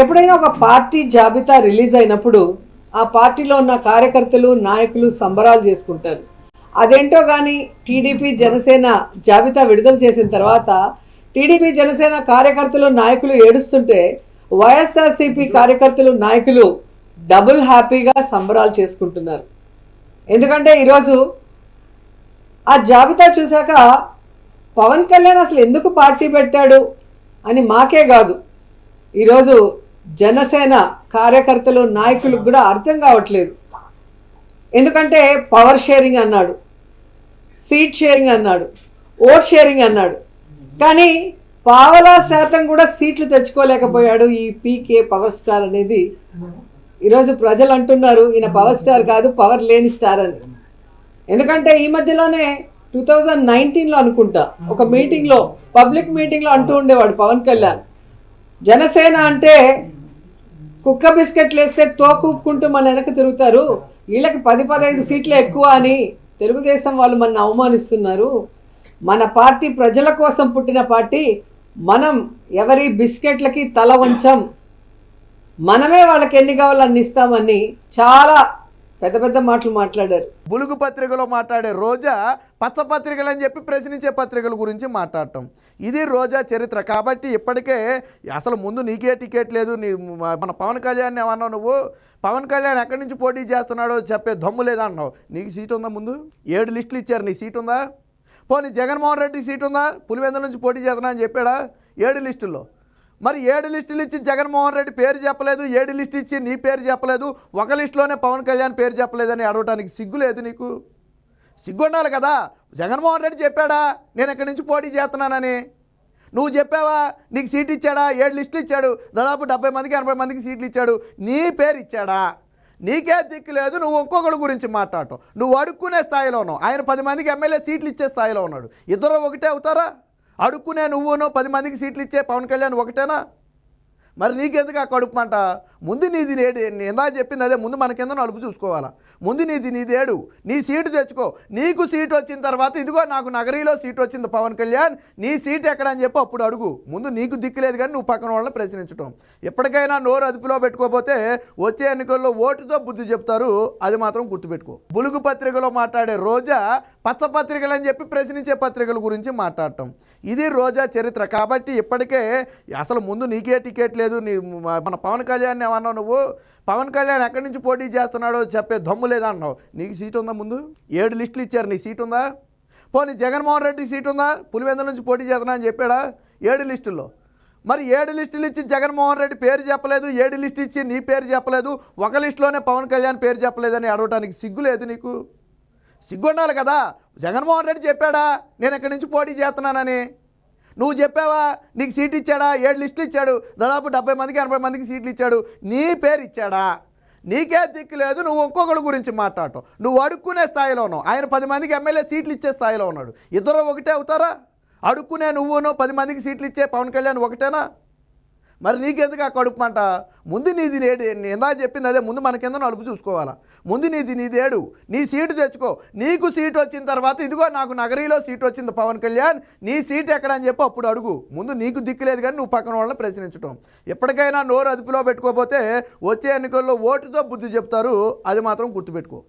ఎప్పుడైనా ఒక పార్టీ జాబితా రిలీజ్ అయినప్పుడు ఆ పార్టీలో ఉన్న కార్యకర్తలు నాయకులు సంబరాలు చేసుకుంటారు. అదేంటో కానీ టీడీపీ జనసేన జాబితా విడుదల చేసిన తర్వాత టీడీపీ జనసేన కార్యకర్తలు నాయకులు ఏడుస్తుంటే వైఎస్ఆర్సీపీ కార్యకర్తలు నాయకులు డబుల్ హ్యాపీగా సంబరాలు చేసుకుంటున్నారు. ఎందుకంటే ఈరోజు ఆ జాబితా చూశాక పవన్ కళ్యాణ్ అసలు ఎందుకు పార్టీ పెట్టాడు అని మాకే కాదు. ఈరోజు జనసేన కార్యకర్తలు నాయకులకు కూడా అర్థం కావట్లేదు. ఎందుకంటే పవర్ షేరింగ్ అన్నాడు సీట్ షేరింగ్ అన్నాడు ఓట్ షేరింగ్ అన్నాడు. కానీ పావలా శాతం కూడా సీట్లు తెచ్చుకోలేకపోయాడు ఈ పీకే పవర్ స్టార్ అనేది. ఈరోజు ప్రజలు అంటున్నారు ఈయన పవర్ స్టార్ కాదు పవర్ లేని స్టార్ అని. ఎందుకంటే ఈ మధ్యలోనే టూ థౌజండ్ నైన్టీన్లో అనుకుంటా ఒక మీటింగ్లో పబ్లిక్ మీటింగ్లో అంటూ ఉండేవాడు పవన్ కళ్యాణ్. జనసేన అంటే కుక్క బిస్కెట్లు వేస్తే తోకూపుకుంటూ మన వెనక తిరుగుతారు. వీళ్ళకి పది పదహైదు సీట్లు ఎక్కువ అని తెలుగుదేశం వాళ్ళు మన అవమానిస్తున్నారు. మన పార్టీ ప్రజల కోసం పుట్టిన పార్టీ మనం ఎవరి బిస్కెట్లకి తల వంచం మనమే వాళ్ళకి ఎన్ని కావాలో అన్ని ఇస్తామని చాలా పెద్ద పెద్ద మాటలు మాట్లాడారు. బులుగు పత్రికలో మాట్లాడే రోజా పచ్చ పత్రికలు అని చెప్పి ప్రశ్నించే పత్రికల గురించి మాట్లాడటం. ఇది రోజా చరిత్ర. కాబట్టి ఇప్పటికే అసలు ముందు నీకే టికెట్ లేదు. నీ మన పవన్ కళ్యాణ్ ఏమన్నావు నువ్వు? పవన్ కళ్యాణ్ ఎక్కడి నుంచి పోటీ చేస్తున్నాడో చెప్పే దమ్ము లేదన్నావు. నీకు సీట్ ఉందా ముందు? ఏడు లిస్టులు ఇచ్చారు. నీ సీట్ ఉందా? పోనీ జగన్మోహన్ రెడ్డి సీట్ ఉందా? పులివెందుల నుంచి పోటీ చేస్తున్నా అని చెప్పాడా? ఏడు లిస్టుల్లో. మరి ఏడు లిస్టులు ఇచ్చి జగన్మోహన్ రెడ్డి పేరు చెప్పలేదు ఏడు లిస్టు ఇచ్చి నీ పేరు చెప్పలేదు ఒక లిస్టులోనే పవన్ కళ్యాణ్ పేరు చెప్పలేదని అడగటానికి సిగ్గు లేదు నీకు? సిగ్గు ఉండాలి కదా. జగన్మోహన్ రెడ్డి చెప్పాడా నేను ఇక్కడి నుంచి పోటీ చేస్తున్నానని. నువ్వు చెప్పావా నీకు సీట్ ఇచ్చాడా ఏడు లిస్టులు ఇచ్చాడు దాదాపు డెబ్బై మందికి ఎనభై మందికి సీట్లు ఇచ్చాడు నీ పేరు ఇచ్చాడా? నీకే దిక్కు లేదు నువ్వు ఒక్కొక్కడి గురించి మాట్లాడటం. నువ్వు అడుక్కునే స్థాయిలో ఉన్నావు. ఆయన పది మందికి ఎమ్మెల్యే సీట్లు ఇచ్చే స్థాయిలో ఉన్నాడు. ఇద్దరు ఒకటే అవుతారా? అడుక్కునే నువ్వును పది మందికి సీట్లు ఇచ్చే పవన్ కళ్యాణ్ ఒకటేనా? మరి నీకెందుకు ఆ కడుపు మంట? ముందు నీది నేడు ఎందా చెప్పింది అదే ముందు మన కింద నలుపు చూసుకోవాలా? ముందు నీది నీది ఏడు నీ సీటు తెచ్చుకో. నీకు సీటు వచ్చిన తర్వాత ఇదిగో నాకు నగరీలో సీటు వచ్చింది పవన్ కళ్యాణ్ నీ సీట్ ఎక్కడ అని చెప్పి అప్పుడు అడుగు. ముందు నీకు దిక్కులేదు కానీ నువ్వు పక్కన వాళ్ళని ప్రశ్నించడం ఎప్పటికైనా నోరు అదుపులో పెట్టుకోకపోతే వచ్చే ఎన్నికల్లో ఓటుతో బుద్ధి చెప్తారు అది మాత్రం గుర్తుపెట్టుకో. బులుగు పత్రికలో మాట్లాడే రోజా పచ్చ పత్రికలు అని చెప్పి ప్రశ్నించే పత్రికల గురించి మాట్లాడటం. ఇది రోజా చరిత్ర. కాబట్టి ఇప్పటికే అసలు ముందు నీకే టికెట్ లేదు నీ మన పవన్ కళ్యాణ్ అన్నావు నువ్వు? పవన్ కళ్యాణ్ ఎక్కడి నుంచి పోటీ చేస్తున్నాడో చెప్పే దమ్ము లేదన్నావు నీకు సీట్ ఉందా ముందు? ఏడు లిస్టులు ఇచ్చారు నీ సీట్ ఉందా? పోనీ జగన్మోహన్ రెడ్డి సీట్ ఉందా? పులివెందుల నుంచి పోటీ చేస్తున్నా అని చెప్పాడా? ఏడు లిస్టుల్లో. మరి ఏడు లిస్టులు ఇచ్చి జగన్మోహన్ రెడ్డి పేరు చెప్పలేదు ఏడు లిస్టు ఇచ్చి నీ పేరు చెప్పలేదు ఒక లిస్టులోనే పవన్ కళ్యాణ్ పేరు చెప్పలేదని అడగటానికి సిగ్గు లేదు నీకు? సిగ్గు ఉండాలి కదా? జగన్మోహన్ రెడ్డి చెప్పాడా నేను ఇక్కడి నుంచి పోటీ చేస్తున్నానని? నువ్వు చెప్పావా? నీకు సీట్ ఇచ్చాడా? ఏడు లిస్టులు ఇచ్చాడు. దాదాపు డెబ్బై మందికి ఎనభై మందికి సీట్లు ఇచ్చాడు. నీ పేరు ఇచ్చాడా? నీకే దిక్కు లేదు. నువ్వు ఒక్కొక్కడి గురించి మాట్లాడటం. నువ్వు అడుక్కునే స్థాయిలో ఉన్నావు. ఆయన పది మందికి ఎమ్మెల్యే సీట్లు ఇచ్చే స్థాయిలో ఉన్నాడు. ఇద్దరు ఒకటే అవుతారా? అడుక్కునే నువ్వును పది మందికి సీట్లు ఇచ్చే పవన్ కళ్యాణ్ ఒకటేనా? మరి నీకెందుకు ఆ కడుపు మంట? ముందు నీది నేడు ఎందా చెప్పింది అదే ముందు మన కింద నలుపు చూసుకోవాలా? ముందు నీది నీదేడు నీ సీటు తెచ్చుకో. నీకు సీటు వచ్చిన తర్వాత ఇదిగో నాకు నగరీలో సీటు వచ్చింది పవన్ కళ్యాణ్. నీ సీట్ ఎక్కడ అని చెప్పి అప్పుడు అడుగు. ముందు నీకు దిక్కులేదు కానీ నువ్వు పక్కన వాళ్ళని ప్రశ్నించడం ఎప్పటికైనా నోరు అదుపులో పెట్టుకోకపోతే వచ్చే ఎన్నికల్లో ఓటుతో బుద్ధి చెప్తారు అది మాత్రం గుర్తుపెట్టుకో.